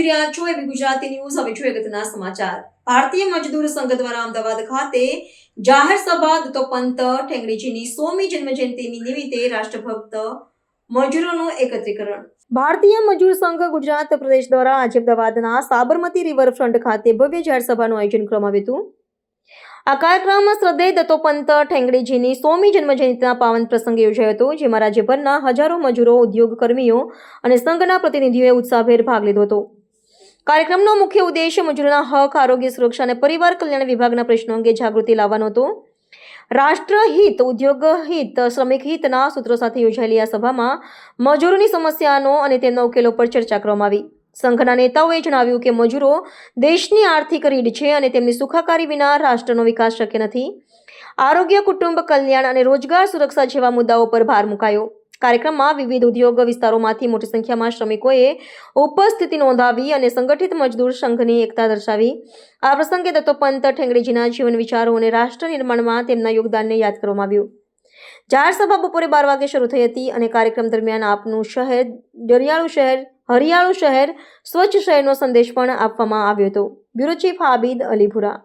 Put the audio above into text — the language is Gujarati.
જોઈ રહ્યા છો એવી ગુજરાતી ન્યૂઝ હવે જોઈએ અગત્યના સમાચાર. ભારતીય મજદૂર સંઘ દ્વારા અમદાવાદ ખાતે જાહેર સભા, દત્તોપંત ઠેંગડીજીની સોમી જન્મજયંતિની નિમિત્તે રાષ્ટ્રભક્ત મજૂરોનું એકત્રીકરણ. ભારતીય મજૂર સંઘ ગુજરાત પ્રદેશ દ્વારા આજે અમદાવાદના સાબરમતી રિવરફ્રન્ટ ખાતે ભવ્ય જાહેર સભાનું આયોજન કરવામાં આવ્યું હતું. આ કાર્યક્રમ શ્રદ્ધેય દત્તોપંત ઠેંગડીજીની સોમી જન્મજયંતિના પાવન પ્રસંગે યોજાયો હતો, જેમાં રાજ્યભરના હજારો મજૂરો ઉદ્યોગ કર્મીઓ અને સંઘના પ્રતિનિધિઓએ ઉત્સાહભેર ભાગ લીધો હતો. કાર્યક્રમનો મુખ્ય ઉદ્દેશ મજૂરોના હક, આરોગ્ય, સુરક્ષા અને પરિવાર કલ્યાણ વિભાગના પ્રશ્નો અંગે જાગૃતિ લાવવાનો હતો. રાષ્ટ્રહિત ઉદ્યોગ હિત, શ્રમિક હિતના સૂત્રો સાથે યોજાયેલી આ સભામાં મજૂરોની સમસ્યાનો અને તેમના ઉકેલો પર ચર્ચા કરવામાં આવી. સંઘના નેતાઓએ જણાવ્યું કે મજૂરો દેશની આર્થિક રીઢ છે અને તેમની સુખાકારી વિના રાષ્ટ્રનો વિકાસ શક્ય નથી. આરોગ્ય, કુટુંબ કલ્યાણ અને રોજગાર સુરક્ષા જેવા મુદ્દાઓ પર ભાર મુકાયો. કાર્યક્રમમાં વિવિધ ઉદ્યોગ વિસ્તારોમાંથી મોટી સંખ્યામાં શ્રમિકોએ ઉપસ્થિતિ નોંધાવી અને સંગઠિત મજદૂર સંઘની એકતા દર્શાવી. આ પ્રસંગે દત્તોપંત ઠેંગડીજીના જીવન વિચારો અને રાષ્ટ્ર નિર્માણમાં તેમના યોગદાનને યાદ કરવામાં આવ્યું. જાહેર સભા બપોરે બાર વાગે શરૂ થઈ હતી અને કાર્યક્રમ દરમિયાન આપનું શહેર, દરિયાળુ શહેર, હરિયાળું શહેર, સ્વચ્છ શહેરનો સંદેશ પણ આપવામાં આવ્યો હતો. Bureau chief Abid અલીભુરા